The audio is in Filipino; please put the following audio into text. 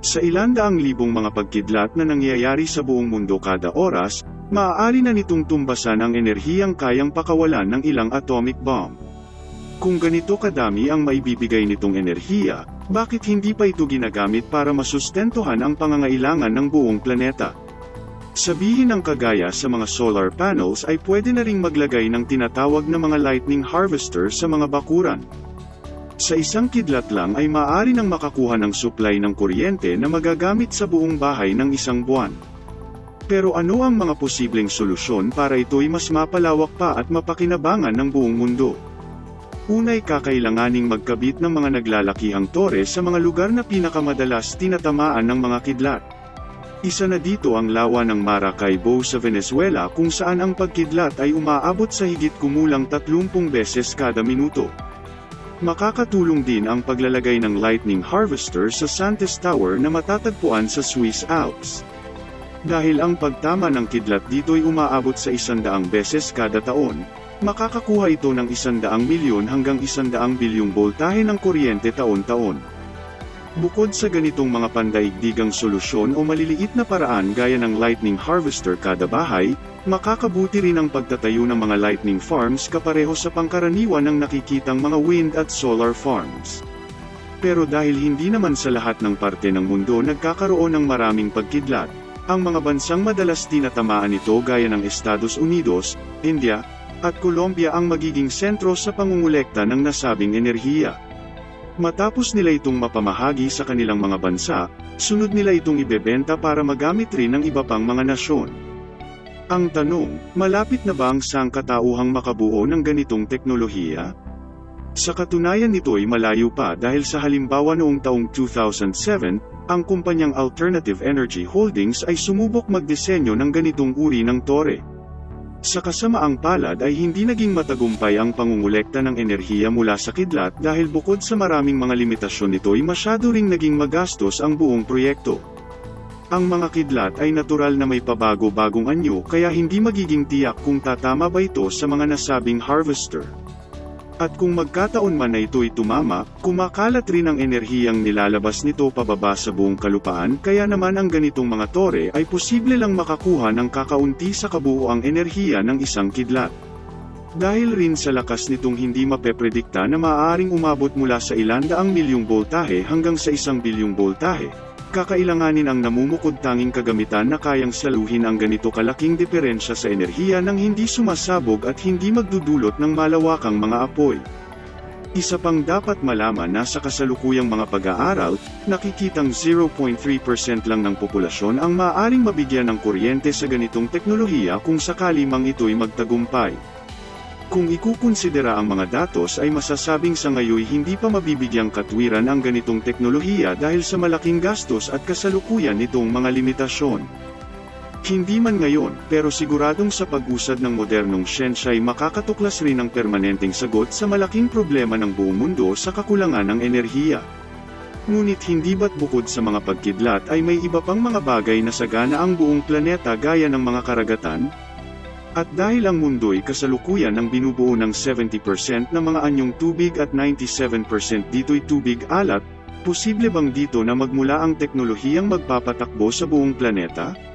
Sa ilan daang libong mga pagkidlat na nangyayari sa buong mundo kada oras, maaari na nitong tumbasan ang enerhiyang kayang pakawalan ng ilang atomic bomb. Kung ganito kadami ang maibibigay nitong enerhiya, bakit hindi pa ito ginagamit para masustentuhan ang pangangailangan ng buong planeta? Sabihin ng kagaya sa mga solar panels ay pwede na ring maglagay ng tinatawag na mga lightning harvester sa mga bakuran. Sa isang kidlat lang ay maaari nang makakuha ng supply ng kuryente na magagamit sa buong bahay ng isang buwan. Pero ano ang mga posibleng solusyon para ito'y mas mapalawak pa at mapakinabangan ng buong mundo? Unay kakailanganing magkabit ng mga naglalakihang tore sa mga lugar na pinakamadalas tinatamaan ng mga kidlat. Isa na dito ang lawa ng Maracaibo sa Venezuela kung saan ang pagkidlat ay umaabot sa higit kumulang 30 beses kada minuto. Makakatulong din ang paglalagay ng lightning harvester sa Santes Tower na matatagpuan sa Swiss Alps. Dahil ang pagtama ng kidlat dito'y umaabot sa isandaang beses kada taon, makakakuha ito ng isandaang milyon hanggang isandaang bilyong boltahe ng kuryente taon-taon. Bukod sa ganitong mga pandaigdigang solusyon o maliliit na paraan gaya ng lightning harvester kada bahay, makakabuti rin ang pagtatayo ng mga lightning farms kapareho sa pangkaraniwan ng nakikitang mga wind at solar farms. Pero dahil hindi naman sa lahat ng parte ng mundo nagkakaroon ng maraming pagkidlat, ang mga bansang madalas tinatamaan nito gaya ng Estados Unidos, India, at Colombia ang magiging sentro sa pangungulekta ng nasabing enerhiya. Matapos nila itong mapamahagi sa kanilang mga bansa, sunod nila itong ibebenta para magamit rin ng iba pang mga nasyon. Ang tanong, malapit na ba ang sangkatauhang makabuo ng ganitong teknolohiya? Sa katunayan nito'y malayo pa dahil sa halimbawa noong taong 2007, ang kumpanyang Alternative Energy Holdings ay sumubok magdisenyo ng ganitong uri ng tore. Sa kasamaang palad ay hindi naging matagumpay ang pangungulekta ng enerhiya mula sa kidlat dahil bukod sa maraming mga limitasyon nito'y masyado ring naging magastos ang buong proyekto. Ang mga kidlat ay natural na may pabago-bagong anyo kaya hindi magiging tiyak kung tatama ba ito sa mga nasabing harvester. At kung magkataon man na ito'y tumama, kumakalat rin ang enerhiyang nilalabas nito pababa sa buong kalupaan kaya naman ang ganitong mga tore ay posible lang makakuha ng kakaunti sa kabuoang enerhiya ng isang kidlat. Dahil rin sa lakas nitong hindi mapepredikta na maaaring umabot mula sa ilan daang milyong boltahe hanggang sa isang bilyong boltahe, kakailanganin ang namumukod tanging kagamitan na kayang saluhin ang ganito kalaking diferensya sa enerhiya nang hindi sumasabog at hindi magdudulot ng malawakang mga apoy. Isa pang dapat malaman na sa kasalukuyang mga pag-aaral, nakikitang 0.3% lang ng populasyon ang maaaring mabigyan ng kuryente sa ganitong teknolohiya kung sakali mang ito'y magtagumpay. Kung ikukonsidera ang mga datos ay masasabing sa ngayoy hindi pa mabibigyang katwiran ang ganitong teknolohiya dahil sa malaking gastos at kasalukuyan nitong mga limitasyon. Hindi man ngayon, pero siguradong sa pag-usad ng modernong siyensya ay makakatuklas rin ng permanenteng sagot sa malaking problema ng buong mundo sa kakulangan ng enerhiya. Ngunit hindi ba't bukod sa mga pagkidlat ay may iba pang mga bagay na sagana ang buong planeta gaya ng mga karagatan, at dahil ang mundo'y kasalukuyan ang binubuo ng 70% ng mga anyong tubig at 97% dito'y tubig alat, posible bang dito na magmula ang teknolohiyang magpapatakbo sa buong planeta?